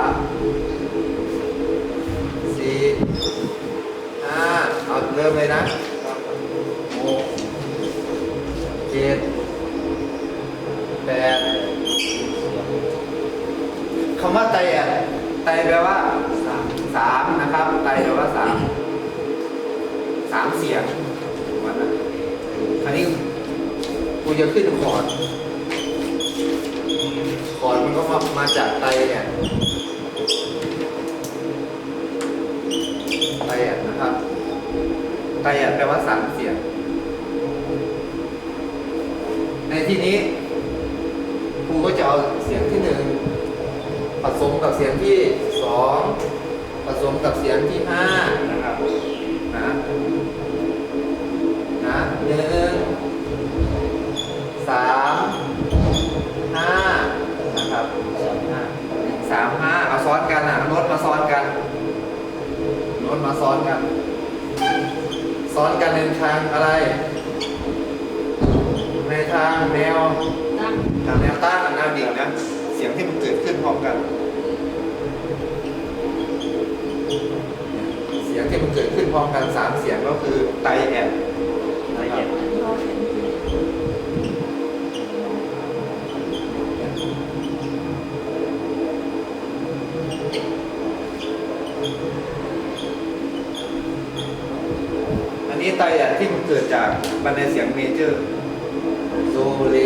ามสี่ห้าเอาเริ่มเลยนะหกเจ็ดแปดคำว่าไตอะไตแปลว่าสามนะครับไตแปลว่าสามสามเสียงวันนะอันนี้กูจะขึ้นคอร์ดคอร์ดมันก็มามาจากไตเนี่ย ไตอะนะครับ ไตอะแปลว่าสามเสียง ในที่นี้ครูก็จะเอาเสียงที่หนึ่งผสมกับเสียงที่สองผสมกับเสียงที่ห้านะครับนะนะหนึ่งสามห้านะครับ สามห้าเอาซ้อนกันอะโน้ตมาซ้อนกันโน้ตมาซ้อนกัน ซ้อนกันในทางอะไร ในทางแนวทางแนวตั้งแนวดิ่งนะ เสียงที่มันเกิดขึ้นพร้อมกัน เสียงที่มันเกิดขึ้นพร้อมกันสามเสียงก็คือไตแอน ละเอียด อันนี้เราเห็น อันนี้ ไตแอนที่มันเกิดจากบันไดเสียงเมเจอร์โซเล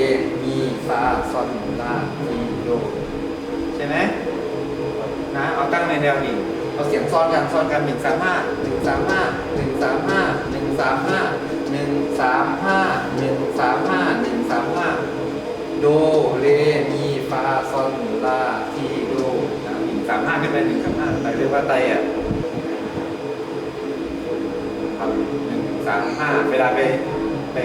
มีฟาซอนลาทีโดใช่ไหมนะเอาตั้งในแนวดิ่งเอาเสียงซ้อนกันซ้อนกันหนึ่งสามห้าหนึ่งสามห้าหนึ่งสามห้าหนึ่งสามห้าหนึ่งสามห้าหนึ่งสามห้าหนึ่งสามห้าโดเรมีฟาซอนลาทีโดนะหนึ่งสามห้าขึ้นไปหนึ่งสามห้าไปเรียกว่าไตอะ ครับหนึ่ง สามห้าเวลาไปไป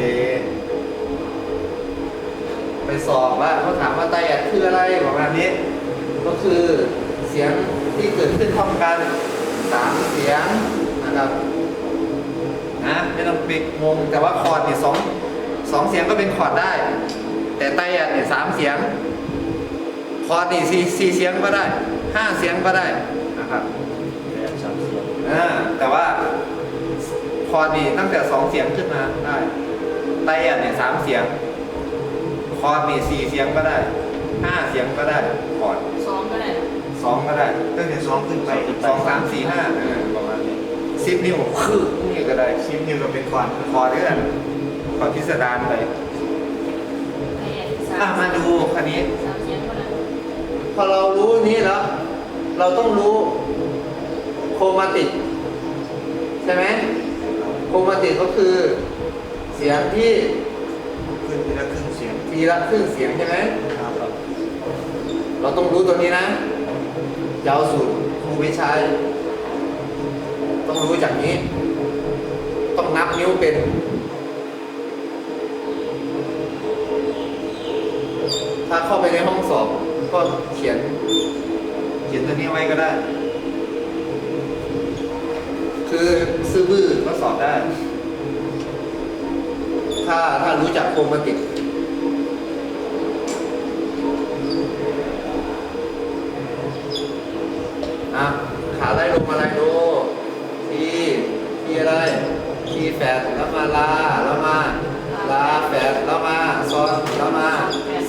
ไปสอบว่าเขาถามว่าไตอะคืออะไรประมาณนี้ ก็คือเสียงที่เกิดขึ้นพร้อมกันสามเสียงนะครับนะไม่ต้องไปงงแต่ว่าคอร์ดเนี่ยสองสองเสียงก็เป็นคอร์ดได้ แต่ไตอะเนี่ยสามเสียง คอร์ดนี่สี่สี่เสียงก็ได้ห้าเสียงก็ได้นะครับและสามเสียงอ่าแต่ว่า คอร์ดนี่ตั้งแต่สองเสียงขึ้นมาได้ไตอะเนี่ยสามเสียง คอร์ดนี่สี่เสียงก็ได้ห้าเสียงก็ได้คอร์ดสองก็ได้สองก็ได้ตั้งแต่สองขึ้นไปสองสามสี่ห้าเออประมาณนี้สิบนิ้วคือนี่ก็ได้สิบนิ้วก็เป็นคอร์ดคอร์ดด้วยกันคอร์ดพิสดารไปไอ้สาอะมมาดูคันนี้สามเสียงก็ได้พอเรารู้นี้แล้ว เราต้องรู้โครมาติกใช่ไหม โครมาติกก็คือเสียงที่ขึ้นทีละครึ่งเสียงทีละครึ่งเสียงใช่ไหมครับ เราต้องรู้ตัวนี้นะจะเอาสูตรครูไปใช้ต้องรู้จากนี้ ต้องนับนิ้วเป็นถ้าเข้าไปในห้องสอบก็เขียน เขียนตัวนี้ไว้ก็ได้ คือซื้อบื้อก็สอบได้ ถ้าถ้ารู้จักโครมาติกอะขาไล่ลงมาไล่ดูทีทีอะไรทีแฟดแล้วมาลาแล้วมาลาแฟดแล้วมาซอนแล้วมา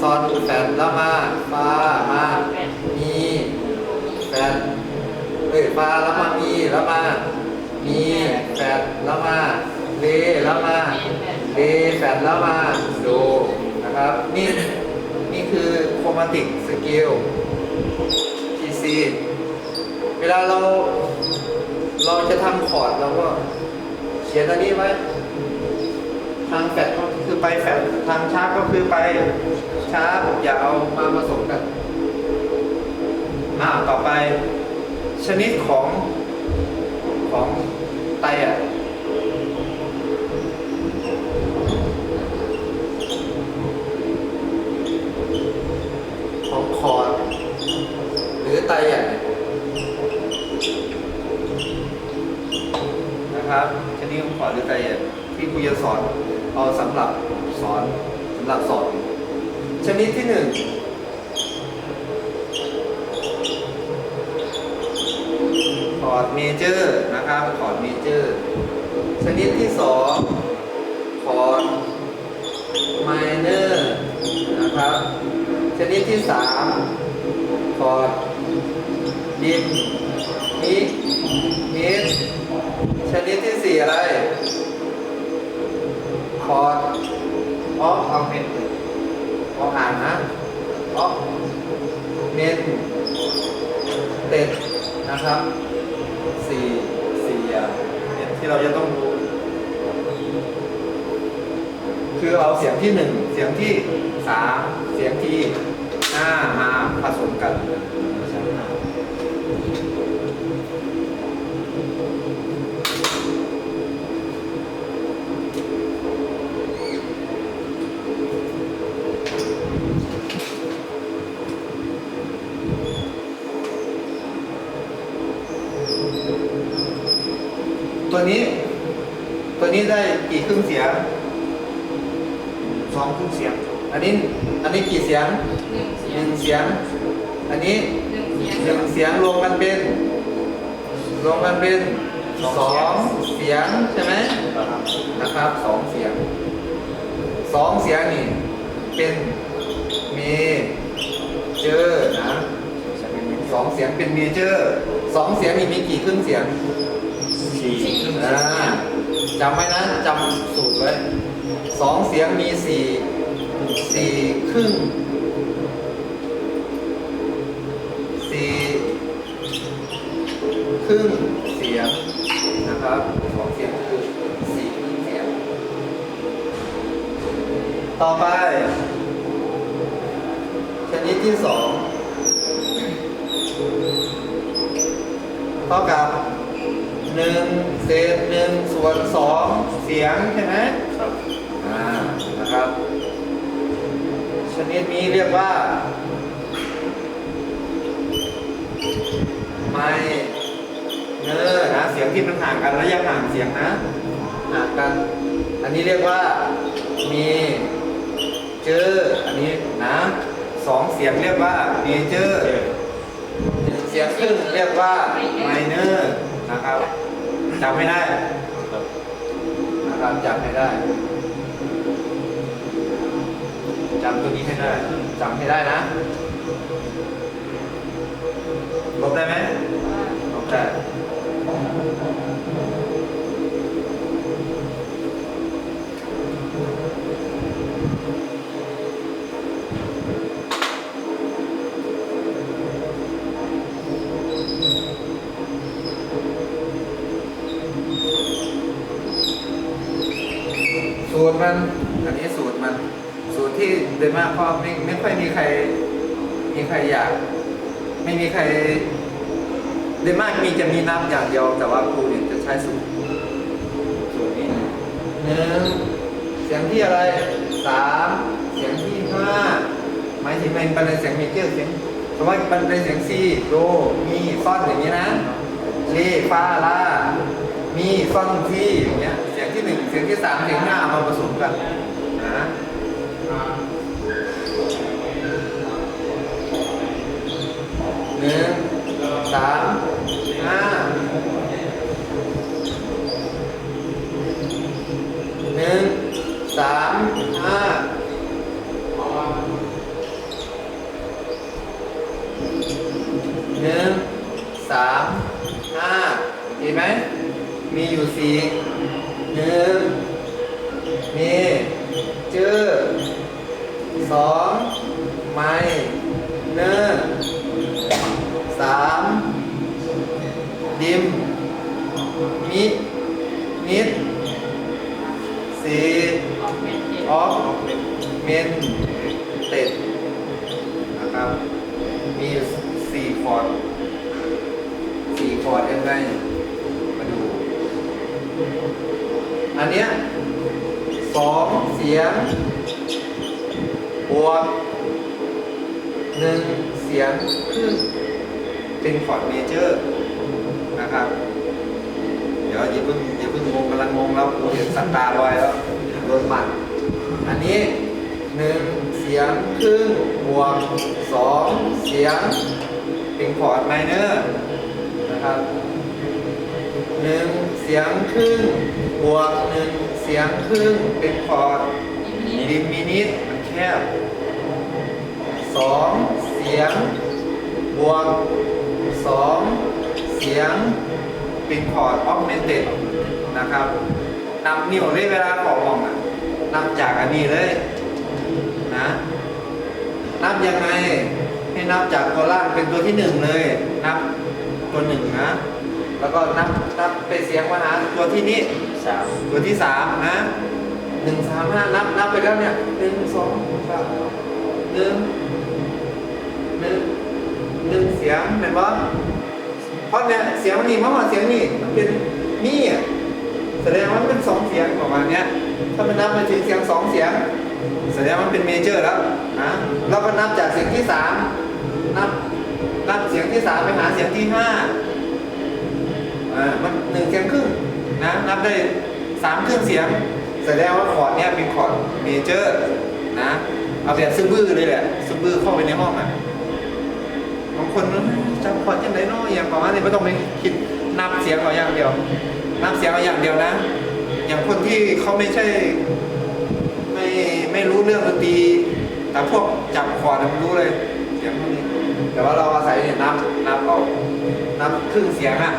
ซอนแฟดแล้วมาฟามามีแฟดเอ้ยฟาแล้วมามีแล้วมา ดแล้วมาเลแล้วมาเลแฟดแล้วมาโดนะครับนี่นี่คือโครมาติกสเกล TC เวลาเราเราจะทำคอร์ดเราก็เขียนอันนี้ไว้ทางแฟดก็คือไปแฟดทางชาร์ปก็คือไปชาร์ปอย่าเอามาผสมกันอ่าต่อไปชนิดของของไตอะของคอร์ดหรือไตอะเนี่ยนะครับชนิดของคอร์ดหรือไตอะที่ ครูจะสอนเอาสำหรับสอนสำหรับสอนชนิดที่หนึ่งร์ดเมเจอร์นะครับคอร์ดเมเจอร์ชนิดที่สองคอร์ดไมเนอร์นะครับชนิดที่สามคอร์ดดิมมิมิสชนิดที่สี่อะไร คอร์ดออฟเอาเมนอออ่านนะออเมนเต็ดนะครับสี่สี่อย่างเนี่ยที่เราจะต้องรู้คือเอาเสียงที่หนึ่งเสียงที่สามเสียงที่ห้ามาผสมกัน ตัว นี้ ตัวนี้ได้กี่ครึ่งเสียงสองครึ่งเสียง อันนี้ อันนี้กี่เสียงหนึ่งเสียง อันนี้หนึ่งเสียงหนึ่งเสียงรวมกันเป็นรวมกันเป็นสองเสียงใช่ไหมนะครับสองเสียงสองเสียงนี่เป็นเมเจอร์นะสองเสียงเป็นเมเจอร์สองเสียงนี่มีกี่ครึ่งเสียง สี่อ่าจำไว้นะจำสูตรไว้สองเสียงมีสี่สี่ครึ่งสี่ครึ่งเสียงนะครับสองเสียงคือสี่ครึ่งเสียง ต่อไป ชนิดที่สองเท่ากับ หนึ่งเศษหนึ่งส่วนสองเสียงใช่ไหมครับอ่านะครับ ชนิดนี้เรียกว่า ไมเนอร์นะเสียงที่มันห่างกันระยะห่างเสียงนะห่างกัน อันนี้เรียกว่ามีเจออันนี้นะสองเสียงเรียกว่าเมเจอร์หนึ่งเสียงครึ่งเรียกว่าไมเนอร์ นะครับจำไม่ได้นะครับจำไม่ได้จำตัวนี้ให้ได้จำให้ได้นะลบได้ไหมลบได้ สูตรมันอันนี้สูตรมันสูตรที่โดยมากพ่อไม่ไม่ค่อยมีใคร มีใครอยาก ไม่มีใครโดยมากมีจะมีนับอย่างเดียว แต่ว่าครูเนี่ยจะใช้สูตรสูตรนี้หนึ่งเสียงที่อะไรสามเสียงที่ห้าหมายถึงเป็นบันเสียงเมเจอร์เสียงสมมติว่าบันไดเสียงซีโดมีซ่อนอย่างนี้นะเลฟาลามีซ่อนที่อย่างเงี้ย ที่หนึ่งเสียงที่สามเสียงห้าเอามาผสมกันนะหนึ่งสามห้าหนึ่งสามห้าหนึ่งสามห้าดีไหมมีอยู่สี่ หนึ่งมีเจอสองไม่เนอสามดิม มินิดสี่ออกเป็นเจ็ดออฟเมนเต็ดนะครับ มีสี่คอร์ดสี่คอร์ดยังไงมาดู อันเนี้ยสองเสียงบวกหนึ่งเสียงครึ่งเป็นคอร์ดเมเจอร์นะครับ เดี๋ยวอย่าเพิ่งอย่าเพิ่งงงกำลังงงแล้วเห็นสัตตาลอยแล้วโดนหมัดอันนี้หนึ่งเสียงครึ่งบวกสองเสียงเป็นคอร์ดไมเนอร์นะครับหนึ่งเสียงครึ่ง บวกหนึ่งเสียงครึ่งเป็นคอร์ดดิมินิตมันแคบสองเสียง บวกสองเสียงเป็นคอร์ดออกเมนเต็ดนะครับนำนิ้วเลยเวลาขอมองอะนำจากอันนี้เลยนะนับยังไงให้นับจากตัวล่างเป็นตัวที่หนึ่งเลยนับตัวหนึ่งนะ แล้วก็นับนับไปเสียงมาหาตัวที่นี่สามตัวที่สามนะหนึ่งสามห้านับนับไปแล้วเนี่ยหนึ่งสองสามหนึ่งหนึ่งหนึ่งเสียงเห็นปะเพราะเนี่ยเสียงนี่มากกว่าเสียงนี่มันเป็นนี่อะแสดงว่ามันเป็นสองเสียงประมาณเนี้ยถ้ามันนับไปถึงเสียงสองเสียง แสดงว่ามันเป็นเมเจอร์แล้วนะเราก็นับจากเสียงที่สามนับนับเสียงที่สามไปหาเสียงที่ห้า อ่ามันหนึ่งเสียงครึ่งนะนับได้สามครึ่งเสียงแสดงว่าคอร์ดเนี้ยเป็นคอร์ดเมเจอร์นะเอาแบบซึบื้อเลยแหละซึบื้อเข้าไปในห้องอะบางคนจำคอร์ดยังไงเนาะอย่างประมาณนี้ไม่ต้องไปคิดนับเสียงเอาอย่างเดียว นับเสียงเอาอย่างเดียวนะ อย่างคนที่เขาไม่ใช่ ไม่ไม่รู้เรื่องดนตรีแต่พวกจับคอร์ดมันรู้เลยเสียงพวกนี้แต่ว่าเราอาศัยเนี่ยนับนับเอานับครึ่งเสียงอะ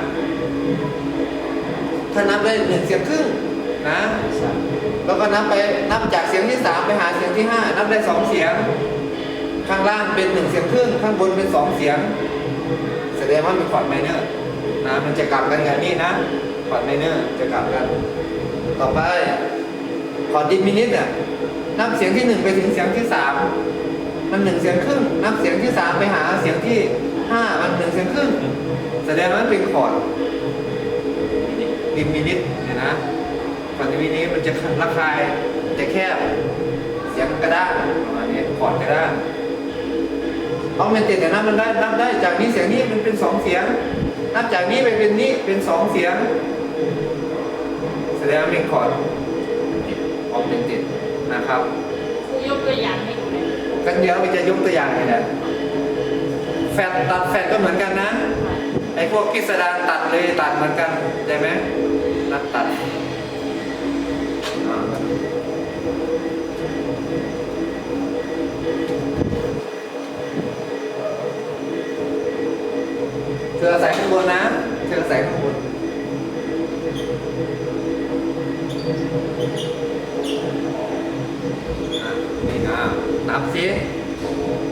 ถ้านับได้หนึ่งเสียงครึ่งนะแล้วก็นับไปนับจากเสียงที่สามไปหาเสียงที่ห้านับได้สองเสียง ข้างล่างเป็นหนึ่งเสียงครึ่ง ข้างบนเป็นสองเสียง แสดงว่าเป็นคอร์ดไมเนอร์นะมันจะกลับกันอย่างนี้นะคอร์ดไมเนอร์จะกลับกัน ต่อไปคอร์ดดิมินิทอะนับเสียงที่หนึ่งไปถึงเสียงที่สามมันหนึ่งเสียงครึ่ง นับเสียงที่สามไปหาเสียงที่ห้ามันหนึ่งเสียงครึ่ง แสดงว่ามันเป็นคอร์ด ดิมินิทเนี่ยนะคอร์ดดิมินิทมันจะระคายจะแคบเสียงกระด้างประมาณนี้คอร์ดกระด้างเอาเมนเทนเนี่ยนับมันได้นับได้จากนี้เสียงนี้มันเป็นสองเสียง นับจากนี้ไปเป็นนี้เป็นสองเสียง แสดงว่าเป็นคอร์ดออกเป็นติดนะครับครูยกตัวอย่างให้ดูเลยกันเดี๋ยวเราจะยกตัวอย่างนี่แหละแฟดตัดแฟดก็เหมือนกันนะ ไอ้พวกกิสดารตัดเลยตัดเหมือนกันได้ไหมนัดตัดอ่าเธอใส่ข้างบนนะเธอใส่ข้างบนอะนี่นะนับสิ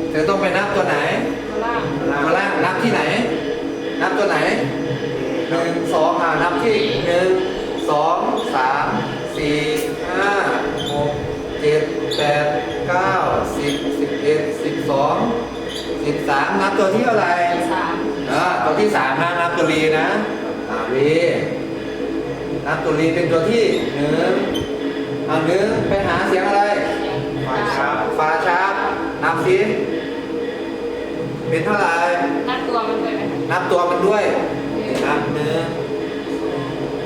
เธอต้องไปนับตัวไหนตัวล่างตัวล่างนับที่ไหน นับตัวไหนหนึ่งสองอ่านับที่หนึ่งสองสามสี่ห้าหกเจ็ดแปดเก้าสิบสิบเอ็ดสิบสองสิบสามนับตัวที่เท่าไหร่สามอ่าตัวที่สามนะนับตัวรีนะอ่ารีนับตัวรีเป็นตัวที่หนึ่งเอาหนึ่งไปหาเสียงอะไรเสียงไฟชาร์ปฟาชาร์ปนับสิเป็นเท่าไหร่นัดตัวมั นด้วยไหมนับตัวมันด้วยนับหนึ่ง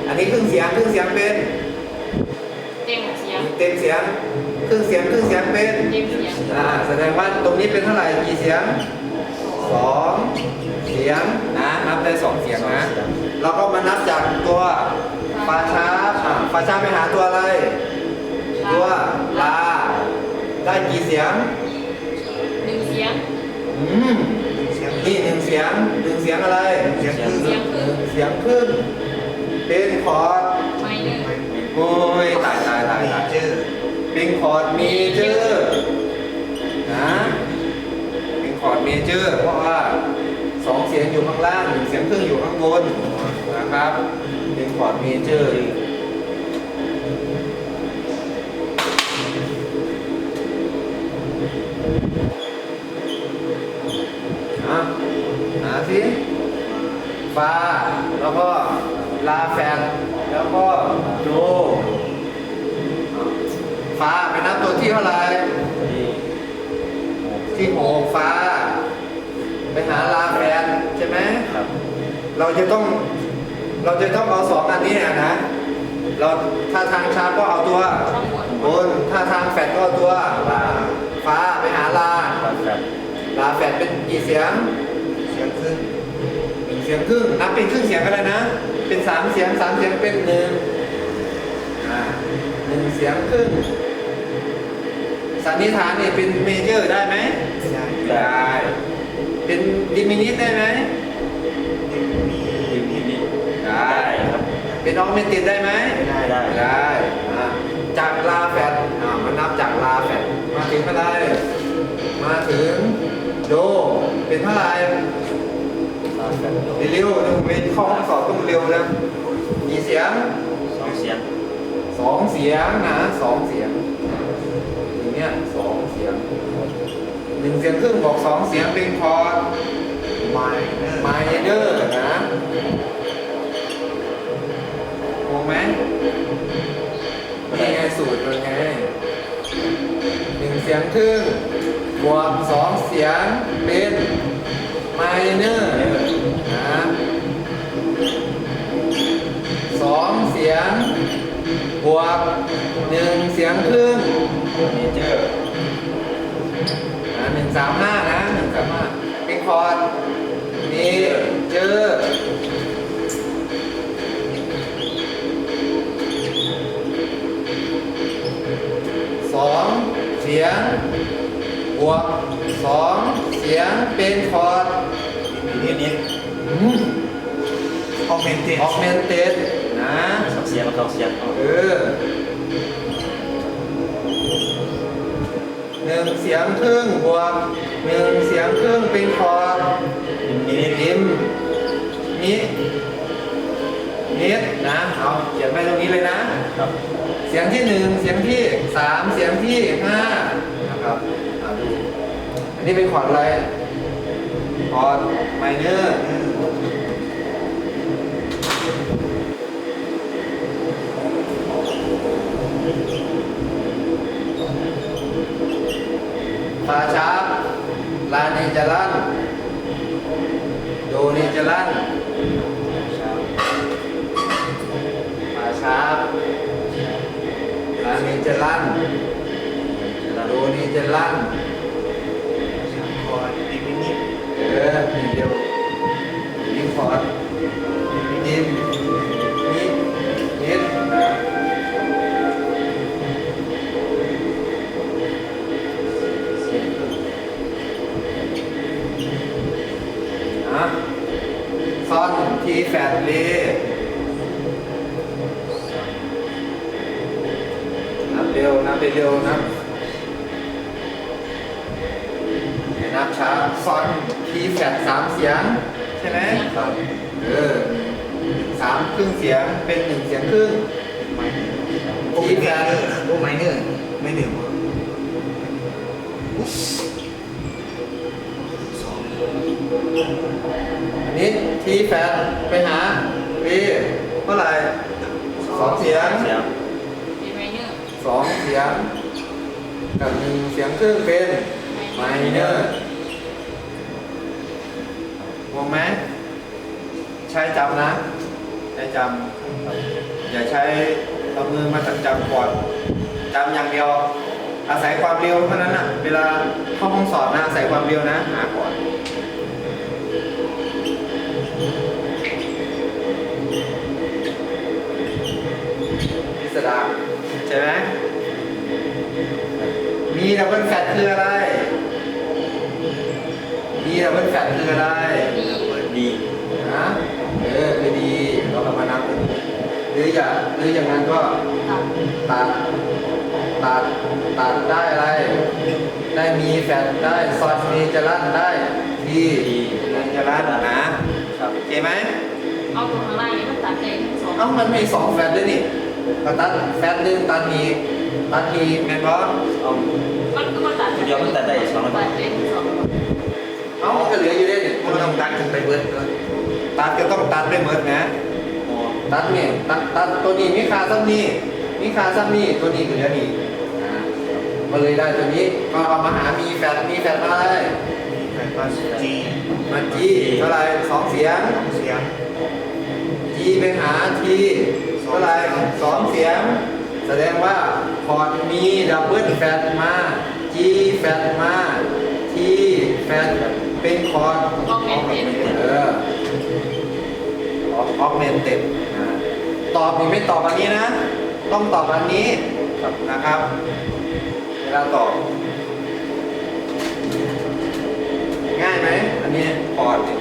อันนี้ครึ่งเสียงครึ่งเสียงเป็นเต็มเสียงเต็มเสียงครึ่งเสียงครึ่งเสียงเป็นเต็มเสียงอ่าแสดงว่าตรงนี้เป็นเท่าไหร่กี่เสียงสองเสียงนะนับได้สองเสียงนะเราก็มานับจากตัวฟาชาร์ปอ่าฟาชาร์ปไปหาตัวอะไร ตัวลาได้กี่เสียงหนึ่งเสียงอืมเสียง นี่หนึ่งเสียงหนึ่งเสียงอะไรเสียงครึ่งเสียงครึ่งเสียงครึ่งเป็นคอร์ดไม่เนอร์โอ้ยตายตายตายตายเจอร์เป็นคอร์ดเมเจอร์นะเป็นคอร์ดเมเจอร์เพราะว่าสองเสียงอยู่ข้างล่างหนึ่งเสียงครึ่งอยู่ข้างบนนะครับเป็นคอร์ดเมเจอร์ ฟาแล้วก็ลาแฟนแล้วก็โดฟ้าไปนับตัวที่เท่าไหร่ที่ที่หกฟ้า ไปหาลาแฟนใช่ไหมครับเราจะต้องเราจะต้องเอาสองอันนี้อะนะเราถ้าทางชาร์ปก็เอาตัวข้างบนบนถ้าทางแฟดก็เอาตัวลาฟ้าไปหาลาครับครับลาแฟดเป็นกี่เสียง เสียงครึ่งหนึ่งเสียงครึ่งนับ เป็นครึ่งเสียงก็ได้นะคเป็นสามเสียงสามเสียงเป็นหนึ่งอ่าหนึ่งเสียงครึ่งสันนิษฐานเนี่ยเป็นเมเจอร์ได้ไหมไม่ได้ได้เป็นดิมินิสได้ไหมดิมีดิมินิได้ครับเป็นออกเมนติดได้ไหมไม่ได้ได้ได้อ่าจากลาแฟดอ่ามันนับจากลาแฟดมาถึงอะไรมาถึงโดเป็นเท่าไหร่ ลาแฟนโดเร็วๆต้องเป็นข้อห้องสอบต้องเร็วนะกี่เสียงสองเสียงสองเสียงนะสองเสียงอย่างเนี้ยสองเสียงหนึ่งเสียงครึ่งบอกสองเสียงเป็นคอร์ดไม่เนอร์ไมเนอร์นะงงไหมนี่ไงสูตรเป็นไงหนึ่งเสียงครึ่งบวกสองเสียงเป็นไมเนอร์ นะสองเสียงบวกหนึ่งเสียงครึ่งเมเจอร์นะหนึ่งสามห้านะหนึ่งสามห้าเป็นคอร์ดนี่เจอสองเสียงบวกสองเสียงเป็นคอร์ดดิมินิ ออกเมนเทนออกเมนเต็ดนะสองเสียงกับสองเสียงเอาเออหนึ่งเสียงครึ่งบวกหนึ่งเสียงครึ่งเป็นคอร์ดดิมินิดิมนิดนิดนะเอาเขียนไปตรงนี้เลยนะครับเสียงที่หนึ่งเสียงที่สามเสียงที่ห้านะครับเอาดูอันนี้เป็นคอร์ดอะไร คอร์ดไมเนอร์ฟาชาร์ปลาเนจารันโดเนจารันฟาชาร์ปลาเนจารันโดเนจารัน คอร์ดดิมินิ เออมีเดียวมีคอร์ดดิมนิดนิดนะนะซอนทีแฟดเลนับเร็วนับเร็วนับอย่านับช้าซอน ทีแฟดสามเสียง ใช่ไหมครับเออสามครึ่งเสียงเป็นหนึ่งเสียงครึ่งไม่โอ้เมเนอร์โอ้ไมเนอร์ไม่หนึ่งสองอันนี้ทีแฟดไปหาวีเท่าไหร่สองเสียงสียงเป็นไมเนอร์สองเสียง กับหนึ่งเสียงครึ่งเป็นไมเนอร์ งงไหมใช้จำนะ ใช้จำอย่าใช้เอามือมาจำจำก่อนจำอย่างเดียว อาศัยความเร็วเท่านั้นนะเวลาเข้าห้องสอบนะอาศัยความเร็วนะหาก่อนพิสดารใช่ไหมมีดับเบิลแฟตคืออะไร มีดับเบิลแฟตคืออะไร หรืออย่างนั้นก็ตัดตัดตัดตัดได้อะไร ได้มีแฟนได้ซอนมีจะลั่นได้ทีมีจะลั่นนะครับโอเคไหมเอาตรงข้างล่างนี้มันตัดได้ทั้งสองเอ้ามันมีสองแฟนด้วยนี่ก็ตัดแฟนหนึ่งตัดมีตัดมีแมนบอสเอามันก็มาตัดเดี๋ยวมันตัดได้สองระบบตัดได้ทั้งสองระบบเอ้ามันก็เหลืออยู่ด้วยนี่มันต้องตัดถึงไปเบิร์ดเลยตัดก็ต้องตัดด้วยเหมือนนะโอ้ ตัดเนี่ยตัดตัดตัวนี้มีค่าซ้ำนี่มีค่าซ้ำนี่ตัวนี้เหลือนี่อ่าก็เลยได้ตัวนี้ก็เอามาหามีแฟนมีแฟนมาเลยมีไฟฟ้าจีมาจีเท่าไหรสองเสียงสองเสียงจีไปหาทีเท่าไหรสองเสียง แสดงว่าพอร์ตมีดับเบิลแฟตมาจีแฟตมาทีแฟตเป็นคอร์ดออกเมนเต็ดเออออกเมนเต็ด ตอบนี่ไม่ตอบอันนี้นะ ต้องตอบอันนี้ครับนะครับ เวลาตอบ ง่ายไหมอันนี้พอร์ตเนี่ย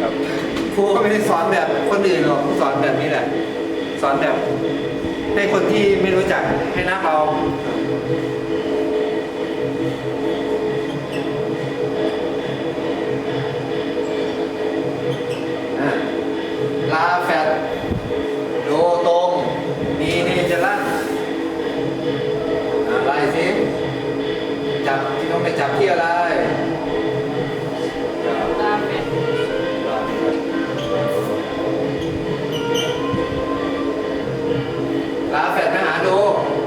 ครับครูก็ไม่ได้สอนแบบคนอื่นหรอกสอนแบบนี้แหละ สอนแบบให้คนที่ไม่รู้จักให้นับเอาอะลาแฟด จับที่ต้องไปจับที่อะไรจับตามเป็นลาแฟดมาหาดู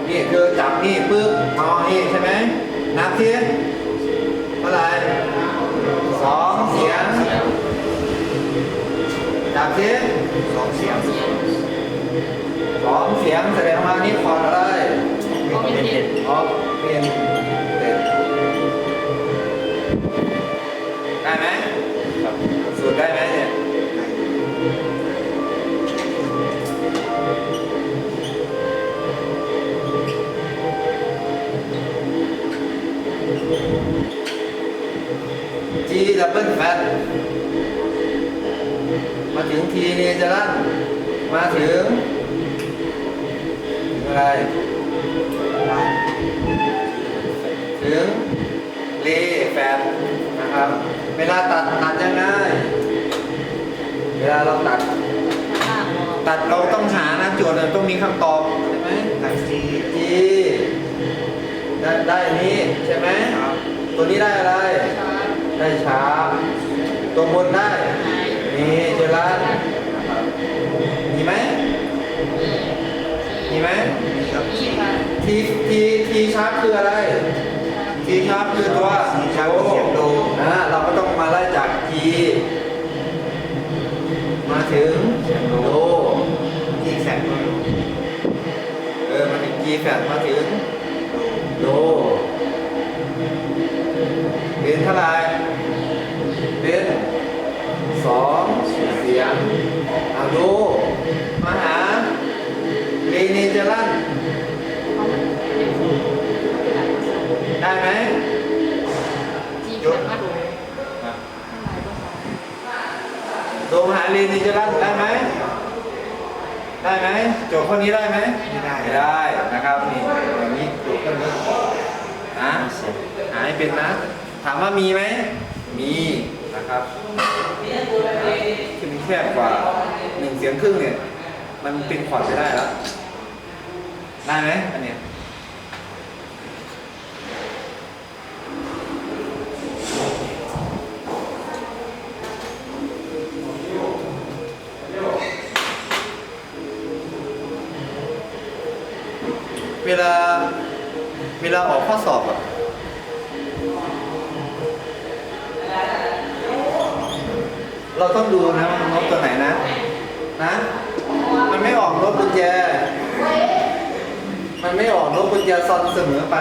นี่คือจับนี่ปึ๊บเอานี่ใช่ไหมนับทีเท่าไหร่สองเสียงจับทีสองเสียงเสียงสองเสียงแสดงว่านี่คอร์ดอะไรก็เป็นเด็กออฟเป็น ได้ไหมสูตรได้ไหมเนี่ย G ดับเบิลแฟตมาถึงทีนี่จะลั่นมาถึงถึงอะไร ถึงเลแฟตนะครับ เวลาตัดตัดยังไงเวลาเราตัดข้างล่างตัดเราต้องหานะโจทย์เนี่ยต้องมีคำตอบใช่ไหมหลังจี G ได้ได้อันนี้ใช่ไหมครับตัวนี้ได้อะไรช้าได้ชาร์ปตัวบนได้หายนี่เจรันมีไหมมีมีไหมมีครับมีค่ะทีทีทีชาร์ปคืออะไร ทีชาร์ปคือตัวทีชาร์ปคือเสียงโดนะเราก็ต้องมาไล่จากทีมาถึงโดทีแสงโดเออมาถึง G แฟดมาถึงโดเป็นเท่าไหร่เป็น มาหาเรเนเจลันได้ไหมได้ไหมโจทย์ข้อนี้ได้ไหมไม่ได้ไม่ได้นะครับนี่อย่างนี้โจทย์ข้อนี้นะหาให้เป็นนะ ถามว่ามีไหมมีนะครับคือมันแคบกว่าหนึ่งเสียงครึ่งเนี่ย มันเป็นขอดไปได้แล้วได้ไหมอันเนี้ย วลาเวลาออกข้อสอบอะเราต้องดูนะมันลบตัวไหนนะ นะ มันไม่ออกลบกุญแจ มันไม่ออกลบกุญแจซ้อนเสมอไป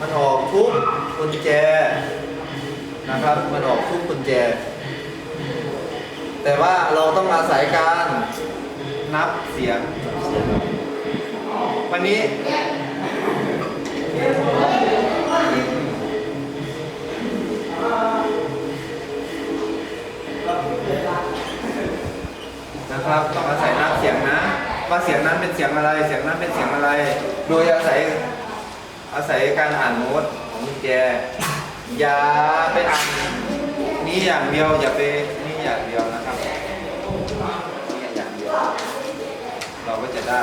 มันออกทุกกุญแจนะครับ มันออกทุกกุญแจ แต่ว่าเราต้องอาศัยการนับเสียง วันนี้ นะครับต้องอาศัยนับเสียงนะ ว่าเสียงนั้นเป็นเสียงอะไร เสียงนั้นเป็นเสียงอะไร โดยอาศัยอาศัยการอ่านโน้ตของกุญแจ อย่าไปอ่านนี่อย่างเดียวอย่าไปนี่อย่างเดียวนะครับนี่อย่างเดียว เราก็จะได้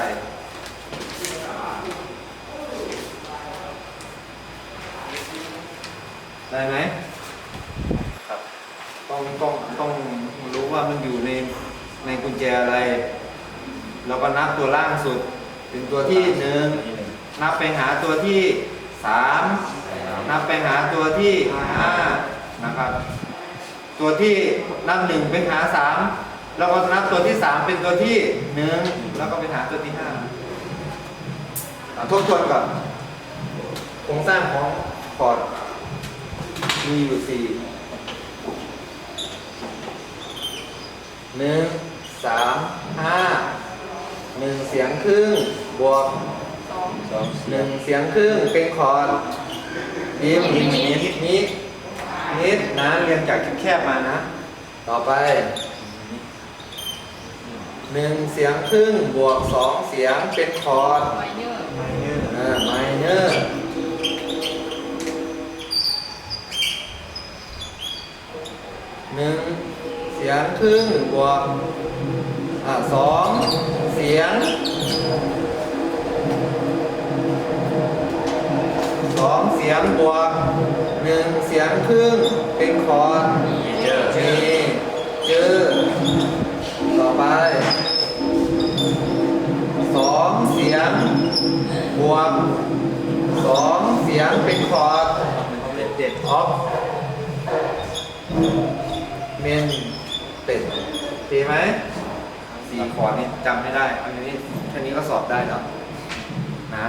ได้ไหมครับ ต้องต้องต้องรู้ว่ามันอยู่ในในกุญแจอะไร เราก็นับตัวล่างสุดเป็นตัวที่หนึ่งที่หนึ่งนับไปหาตัวที่สามนับไปหาตัวที่ห้านะครับ ตัวที่นับหนึ่งไปหาสามแล้วก็นับตัวที่สามเป็นตัวที่หนึ่งแล้วก็ไปหาตัวที่ห้าอะทบทวนก่อนโครงสร้างของคอร์ด มีอยู่สี่หนึ่งสสามห้าหนึ่งเสียงครึ่งบวกสองสองเสีหยนึ่งงเสียงครึ่งเป็นคอร์ดยิมนิดนิดนิดนิดนะเรียงจากแคบๆมานะ ต่อไปหนึ่งเสียงครึ่งบวกสองเสียงเป็นคอร์ดไมเนอร์ไมเนอร์ เออไมเนอร์ หนึ่งเสียงครึ่งบวกอ่าสองเสียงสองเสียงบวกหนึ่งเสียงครึ่งเป็นคอร์ดเจอมีเจอต่อไปสองเสียงบวกสองเสียงเป็นคอร์ดเด็ดเด็ดออฟ เมนเป็นดีไหมสี่คอร์ดนี่จำไม่ได้อันนี้แค่นี้ก็สอบได้แล้วนะ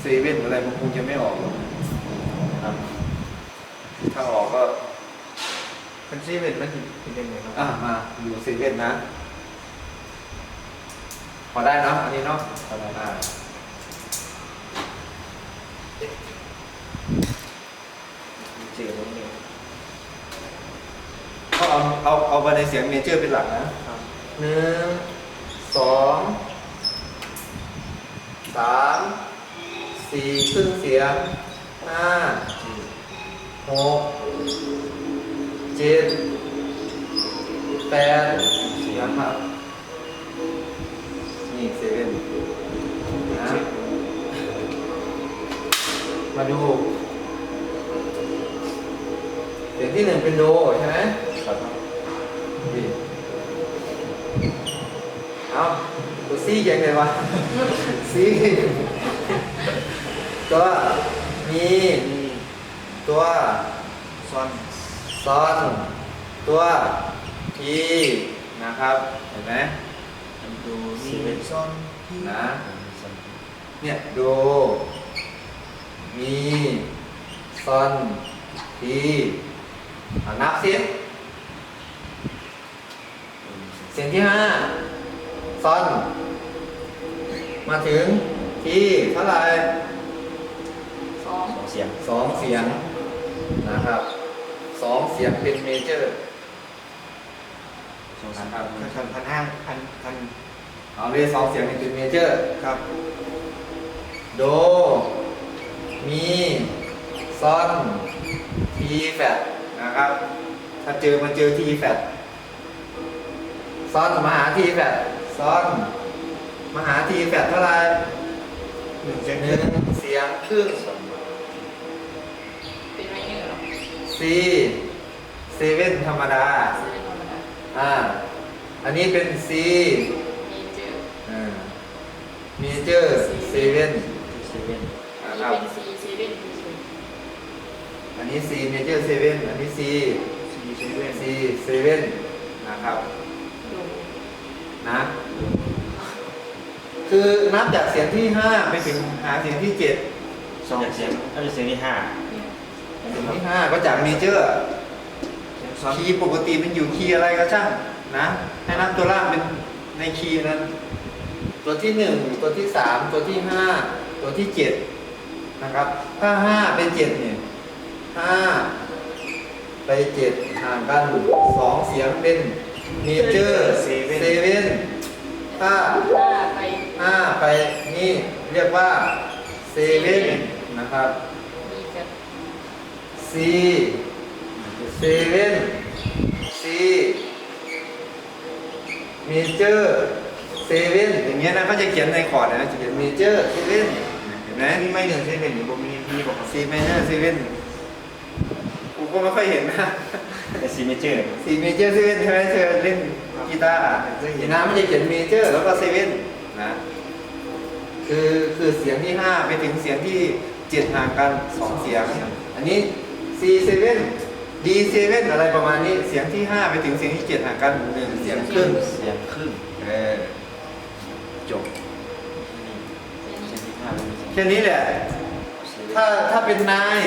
เซเว่นอะไรมันคงจะไม่ออกหรอกครับถ้าออกก็มันซีเว่นมันเป็นยังไงครับอะมาอยู่เซเว่นนะ พอได้เนาะอันนี้เนาะเท่าไหร่ อ่า เจอตรงนี้ ก็ เอาเอาเอาไปในเสียงเมเจอร์เป็นหลักนะครับหนึ่งสองสามสี่ครึ่งเสียงห้าหกเจ็ดแปดนะครับนี่เซเว่นนะมาดูเสียงที่หนึ่งเป็นโดใช่ไหมครับนี่ เอาตัวซียังไงวะซีตัวมีตัวซ้อนซอนตัวทีนะครับเห็นไหมดูนี่เป็นซ้อนที่นะเนี่ยโดมีซอนทีอะนับสิ เสียงที่ห้าซอน มาถึงทีเท่าไหร่สองสองเสียงสองเสียงนะครับสองเสียงเป็นเมเจอร์สองนะครับพันพันห้าพันพันเอาเรียกสองเสียงเป็นเมเจอร์ครับ โด มีซอนทีแฟดนะครับ ถ้าเจอมาเจอทีแฟด ซอนมาหาทีแฟดซอนมาหาทีแฟดเท่าไหร่หนึ่งเซนหนึ่งเสียงครึ่งเป็นไมเนอร์หรอซีเซเว่นธรรมดาเซเว่นธรรมดาอ่า อันนี้เป็น C มีเจออ่า Major 7เซเว่นนะนี่ครับ เป็นซีเซเว่นเฉยอันนี้ C Major 7อันนี้ C ซีเซเว่น C 7นะครับๆดู นะ คือนับจากเสียงที่5ไปถึงหาเสียงที่7สองเสียงอันนี้เสียงที่ห้าเนี่ยเสียงที่5ก็จาก Major เสียงซ้อนคีย์ปกติมันอยู่คีย์อะไรก็ช่างนะให้นับตัวล่างเป็นในคีย์นั้น ตัวที่1ตัวที่3ตัวที่5ตัวที่7นะครับ ถ้า5เป็น7เนี่ย5ไป7ห่างกัน2เสียงเป็น เมเจอร์เซเว่นถ้าห้าไป5ไปนี่เรียกว่าเซเว่นนะครับมีกัน C เซเว่น C เมเจอร์เซเว่นอย่างเงี้ยนะเขาจะเขียนในคอร์ดนะจะเขียนเมเจอร์เซเว่นเห็นไหมมีไม่หนึ่งเซเว่นหรือผมมีมีบอกครับ C minor เซเว่นกูก็ไม่ค่อยเห็นนะแต่ ซีเมเจอร์ C major เซเว่นใช่ไหมเธอเล่นกีตาร์เห็นนะมันจะเขียนเมเจอร์แล้วก็เซเว่นนะคือคือเสียงที่5ไปถึงเสียงที่7ห่างกัน2เสียง อันนี้ C 7 D 7อะไรประมาณนี้เสียงที่5ไปถึงเสียงที่7ห่างกัน1เสียงครึ่งเสียงครึ่งเออจบเสียงที่ห้าเป็นเสียงแค่นี้แหละ ถ้าถ้าเป็นนาย